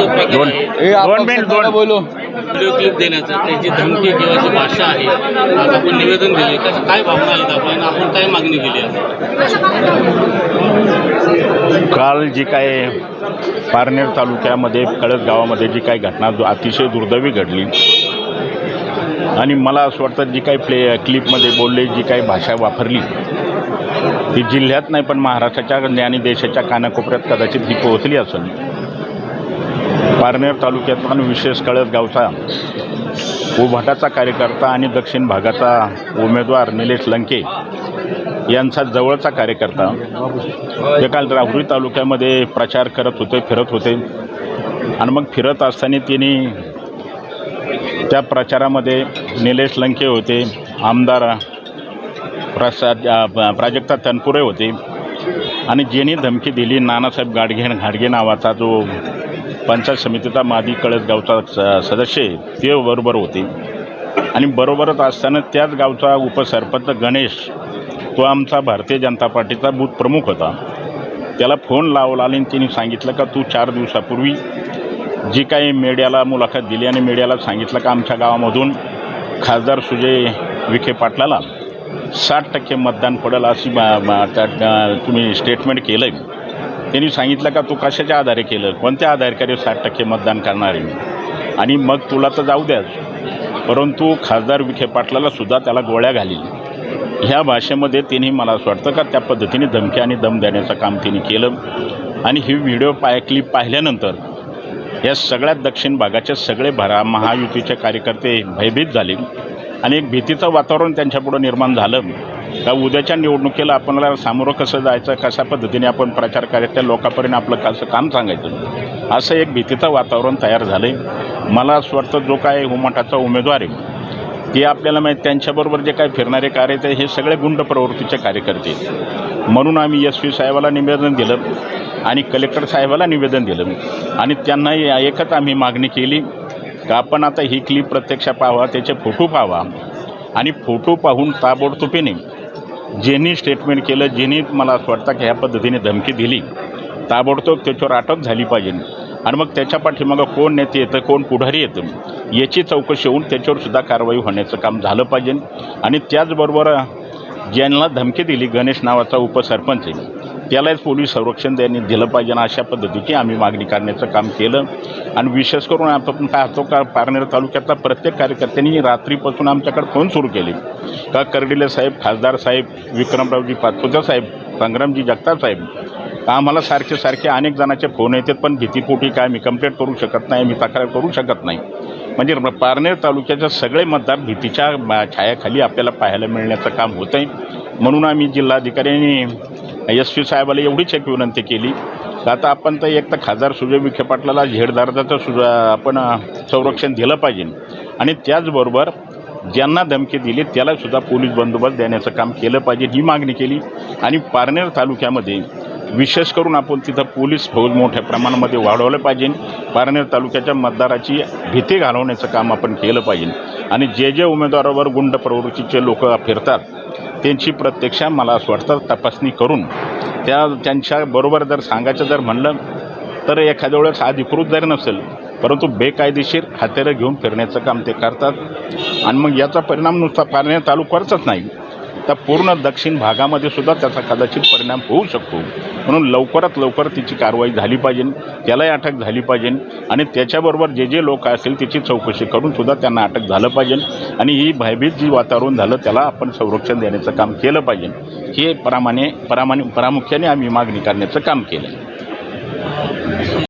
जो प्रकार दोन. आहे दोन मिनिट दोन. बोलो. व्हिडिओ क्लिप देण्याचा त्याची धमकी किंवा जी भाषा आहे आज आपण निवेदन दिले त्याच्या काय भावना आहेत आपल्या आणि आपण काय मागणी केली काल जी काय पारनेर तालुक्यामध्ये कळस गावामध्ये जी काही घटना दु- अतिशय दुर्दैवी घडली. आणि मला असं वाटतं जी काही प्ले क्लिपमध्ये बोलले जी काही भाषा वापरली ती जिल्ह्यात नाही पण महाराष्ट्राच्या आणि देशाच्या कानाकोपऱ्यात कदाचित ही पोहोचली असेल. पारनेर तालुक्यात पण विशेष कळस गावचा उभाटाचा कार्यकर्ता आणि दक्षिण भागाचा उमेदवार निलेश लंके यांचा जवळचा कार्यकर्ता. ते काल राहुरी तालुक्यामध्ये प्रचार करत होते फिरत होते. आणि मग फिरत असताना तिने त्या प्रचारामध्ये निलेश लंके होते आमदार प्रसाद प्राजक्ता तनपुरे होते. आणि ज्यांनी धमकी दिली नानासाहेब गाडगे घाडगे नावाचा जो पंचायत समितीचा मादी कळसगावचा स सदस्य आहे ते बरोबर होते. आणि बरोबरच असताना त्याच गावचा उपसरपंच गणेश तो आमचा भारतीय जनता पार्टीचा बूथ प्रमुख होता. त्याला फोन लावला आणि तिने सांगितलं का तू चार दिवसापूर्वी जी काही मीडियाला मुलाखत दिली आणि मीडियाला सांगितलं का आमच्या गावामधून खासदार सुजय विखे पाटलाला साठ टक्के मतदान पडेल अशी त्या- तुम्ही स्टेटमेंट केलं आहे त्यांनी सांगितलं का तू कशाच्या आधारे केलं? कोणत्या आधारे साठ टक्के मतदान करणार आहे आणि मग तुला तर जाऊ द्याच परंतु खासदार विखे पाटलाला सुद्धा त्याला गोळ्या घालील. ह्या भाषेमध्ये तिने मला असं वाटतं का त्या पद्धतीने धमकी आणि दम देण्याचं काम त्यांनी केलं. आणि ही व्हिडिओ पाय क्लिप पाहिल्यानंतर या सगळ्यात दक्षिण भागाचे सगळे भरा महायुतीचे कार्यकर्ते भयभीत झाले. आणि एक भीतीचं वातावरण त्यांच्यापुढं निर्माण झालं. का उद्याच्या निवडणुकीला आपणाला सामोरं कसं जायचं कशा पद्धतीने आपण प्रचार करायचा लोकांपर्यंत आपलं कसं काम सांगायचं. असं एक भीतीचं वातावरण तयार झालं आहे मला असं वाटतं जो काय हुमाटाचा उमेदवार आहे ते आपल्याला माहीत त्यांच्याबरोबर जे काय फिरणारे कार्य आहेत हे सगळे गुंड प्रवृत्तीचे कार्यकर्ते म्हणून आम्ही एस पी साहेबाला निवेदन दिलं आणि कलेक्टर साहेबाला निवेदन दिलं. आणि त्यांना एकच आम्ही मागणी केली का आपण आता ही क्लिप प्रत्यक्ष पाहावा त्याचे फोटो पाहावा. आणि फोटो पाहून ताबडतोबीने ज्यांनी स्टेटमेंट केलं ज्यांनी मला असं वाटतं की ह्या पद्धतीने धमकी दिली ताबडतोब त्याच्यावर अटक झाली पाहिजे. आणि मग त्याच्या पाठीमागं कोण नेते येतं कोण पुढारी येतं याची चौकशी होऊन त्याच्यावर सुद्धा कारवाई होण्याचं काम झालं पाहिजे. आणि त्याचबरोबर ज्यांना धमकी दिली गणेश नावाचा उपसरपंच आहे त्यालाच पोलीस संरक्षण त्यांनी दिलं पाहिजे ना अशा पद्धतीची आम्ही मागणी करण्याचं काम केलं. आणि विशेष करून आपण पाहतो का पारनेर तालुक्यातला प्रत्येक कार्यकर्त्यांनी रात्रीपासून आमच्याकडे फोन सुरू केले. का कर्डिले साहेब खासदार साहेब विक्रमरावजी पाचपुते साहेब संग्रामजी जगताप साहेब आम्हाला सारखे सारखे अनेक जणांचे फोन येतात पण भीतीपोटी काय मी कंप्लेंट करू शकत नाही मी तक्रार करू शकत नाही. म्हणजे पारनेर तालुक्याचे सगळे मतदार भीतीच्या छायाखाली आपल्याला पाहायला मिळण्याचं काम होतं आहे म्हणून आम्ही जिल्हाधिकाऱ्यांनी एस पी साहेबाला एवढीच एक विनंती केली. तर आता आपण तर एक तर खासदार सुजय विखे पाटलाला झेड दर्जाचं सुज आपण संरक्षण दिलं पाहिजे. आणि त्याचबरोबर ज्यांना धमकी दिली त्यालासुद्धा पोलीस बंदोबस्त देण्याचं काम केलं पाहिजे ही मागणी केली. आणि पारनेर तालुक्यामध्ये विशेष करून आपण तिथं पोलीस फौज मोठ्या प्रमाणामध्ये वाढवलं पाहिजे. पारनेर तालुक्याच्या मतदाराची भीती घालवण्याचं काम आपण केलं पाहिजे. आणि जे जे उमेदवारावर गुंड प्रवृत्तीचे लोक फिरतात त्यांची प्रत्यक्ष मला असं वाटतं तपासणी करून. त्या त्यांच्याबरोबर जर सांगायचं जर म्हणलं तर एखाद्या वेळेस अधिकृत जरी नसेल परंतु बेकायदेशीर हत्यारं घेऊन फिरण्याचं काम ते करतात. आणि मग याचा परिणाम नुसता पारण्या तालुक्यावरच नाही तर पूर्ण दक्षिण भागामध्ये सुद्धा त्याचा कदाचित परिणाम होऊ शकतो. म्हणून लवकरात लवकर तिची कारवाई झाली पाहिजे त्यालाही अटक झाली पाहिजे आणि त्याच्याबरोबर जे जे लोक असतील त्याची चौकशी करून सुद्धा त्यांना अटक झालं पाहिजे आणि ही भयभीत जी वातावरण झालं त्याला आपण संरक्षण देण्याचं काम केलं पाहिजे. हे प्रामाणे प्रामाणिक प्रामुख्याने आम्ही मागणी करण्याचं काम केलं